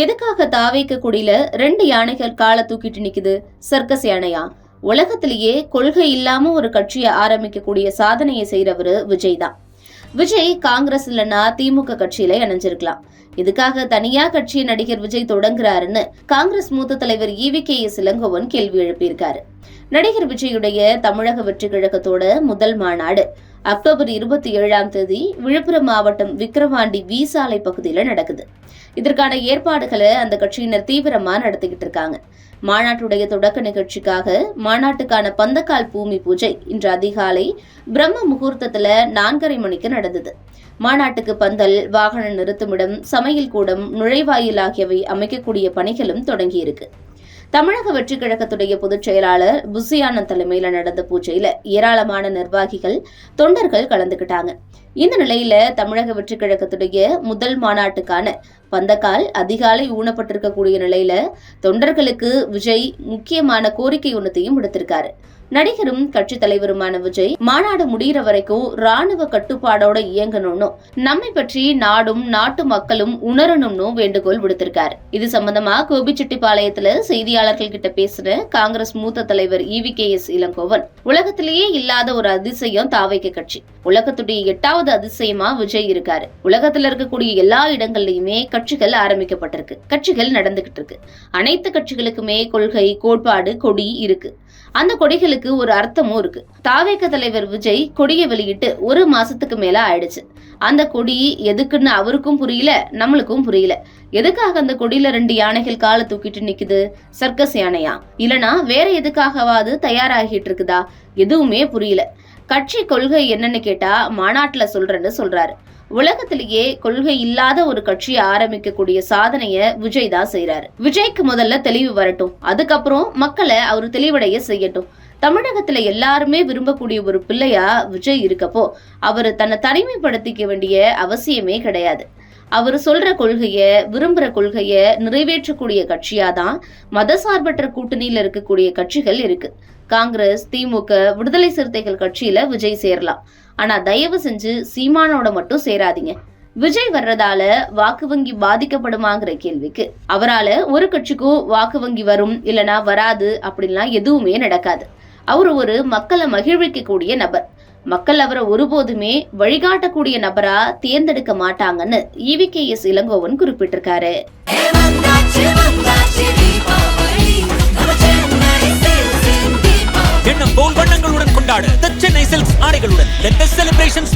எதுக்காக தாவேக்க குடியில ரெண்டு யானைகள் காலை தூக்கிட்டு நிக்குது? சர்க்கஸ் யானையா? உலகத்திலேயே கொள்கை இல்லாம ஒரு கட்சியை ஆரம்பிக்கக்கூடிய சாதனையை செய்யறவரு விஜய் தான். விஜய் காங்கிரஸ் இல்லைன்னா திமுக கட்சியில இணைஞ்சிருக்கலாம். இதுக்காக தனியா கட்சியை நடிகர் விஜய் தொடங்குறாருன்னு காங்கிரஸ் மூத்த தலைவர் இவி கே எஸ் இளங்கோவன் கேள்வி எழுப்பியிருக்காரு. நடிகர் விஜயுடைய தமிழக வெற்றி கழகத்தோட முதல் மாநாடு. அக்டோபர் இருபத்தி ஏழாம் தேதி விழுப்புரம் மாவட்டம் விக்கிரவாண்டி வி சாலை பகுதியில் நடக்குது. இதற்கான ஏற்பாடுகளை அந்த கட்சியினர் தீவிரமாக நடத்திக்கிட்டு இருக்காங்க. மாநாட்டுடைய தொடக்க நிகழ்ச்சிக்காக மாநாட்டுக்கான பந்தக்கால் பூமி பூஜை இன்று அதிகாலை பிரம்ம முகூர்த்தத்தில் நான்கரை மணிக்கு நடந்தது. மாநாட்டுக்கு பந்தல் வாகன நிறுத்துமிடம் சமையல் கூடம் நுழைவாயில் ஆகியவை அமைக்கக்கூடிய பணிகளும் தொடங்கியிருக்கு. தமிழக வெற்றி கழகத்துடைய பொதுச் செயலாளர் புசியானந்த் தலைமையில நடந்த பூஜையில ஏராளமான நிர்வாகிகள் தொண்டர்கள் கலந்துக்கிட்டாங்க. இந்த நிலையில தமிழக வெற்றி கழகத்துடைய முதல் மாநாட்டுக்கான பந்தக்கால் அதிகாலை ஊனப்பட்டிருக்கக்கூடிய நிலையில தொண்டர்களுக்கு விஜய் முக்கியமான கோரிக்கை ஒன்றத்தையும் விடுத்திருக்காரு. நடிகரும் கட்சி தலைவருமான விஜய் மாநாடு முடிகிற வரைக்கும் ராணுவ கட்டுப்பாடோட இயங்கணும்னு நம்மை பற்றி நாடும் நாட்டு மக்களும் உணரணும்னு வேண்டுகோள் விடுத்திருக்காரு. இது சம்பந்தமா கோபிச்செட்டிப்பாளையத்துல செய்தியாளர்கள் கிட்ட பேசின காங்கிரஸ் மூத்த தலைவர் இவி கே எஸ் இளங்கோவன் உலகத்திலேயே இல்லாத ஒரு அதிசயம் தாவைக்க கட்சி. உலகத்துடைய எட்டாவது அதிசயமா விஜய் இருக்காரு. உலகத்துல இருக்கக்கூடிய எல்லா இடங்கள்லயுமே கட்சிகள் ஆரம்பிக்கப்பட்டிருக்கு. கட்சிகள் நடந்துகிட்டு இருக்கு. அனைத்து கட்சிகளுக்குமே கொள்கை கோட்பாடு கொடி இருக்கு. அந்த கொடிகளுக்கு ஒரு அர்த்தமும் இருக்கு. தாவேக்க தலைவர் விஜய் கொடியை வெளியிட்டு ஒரு மாசத்துக்கு மேல ஆயிடுச்சு. அந்த கொடி எதுக்குன்னு அவருக்கும் புரியல நம்மளுக்கும் புரியல. எதுக்காக அந்த கொடியில ரெண்டு யானைகள் காலை தூக்கிட்டு நிக்குது? சர்க்கஸ் யானையா? இல்லனா வேற எதுக்காகவாது தயாராகிட்டு இருக்குதா? எதுவுமே புரியல. கட்சி கொள்கை என்னன்னு கேட்டா மாநாட்டுல சொல்றேன்னு சொல்றாரு. உலகத்திலேயே கொள்கை இல்லாத ஒரு கட்சியை ஆரம்பிக்கக்கூடிய சாதனைய விஜய் தான் செய்யறாரு விஜய்க்கு முதல்ல தெளிவு வரட்டும். அதுக்கப்புறம் மக்களை அவர் தெளிவடைய செய்யட்டும். தமிழகத்துல எல்லாருமே விரும்பக்கூடிய ஒரு பிள்ளையா விஜய் இருக்கப்போ அவர் தன்னை தனிமைப்படுத்திக்க வேண்டிய அவசியமே கிடையாது. அவர் சொல்ற கொள்கைய விரும்புற கொள்கைய நிறைவேற்றக்கூடிய கட்சியா தான் மதசார்பற்ற கூட்டணியில இருக்கக்கூடிய கட்சிகள் இருக்கு. காங்கிரஸ் திமுக விடுதலை சிறுத்தைகள் கட்சியில விஜய் சேரலாம். ஆனா தயவு செஞ்சு சீமானோட மட்டும் சேராதீங்க. விஜய் வர்றதால வாக்கு வங்கி பாதிக்கப்படுமாங்கிற கேள்விக்கு அவரால ஒரு கட்சிக்கும் வாக்கு வங்கி வரும் இல்லனா வராது அப்படின்லாம் எதுவுமே நடக்காது. அவர் ஒரு மக்களை மகிழ்விக்கக்கூடிய நபர். மக்கள் அவரை ஒருபோதுமே வழிகாட்டக்கூடிய நபரா தேர்ந்தெடுக்க மாட்டாங்கன்னு E V K S Elangovan குறிப்பிட்டிருக்காரு. പരിപാടികളുടെ ലേറ്റസ്റ്റ് സെലിബ്രേഷൻസ്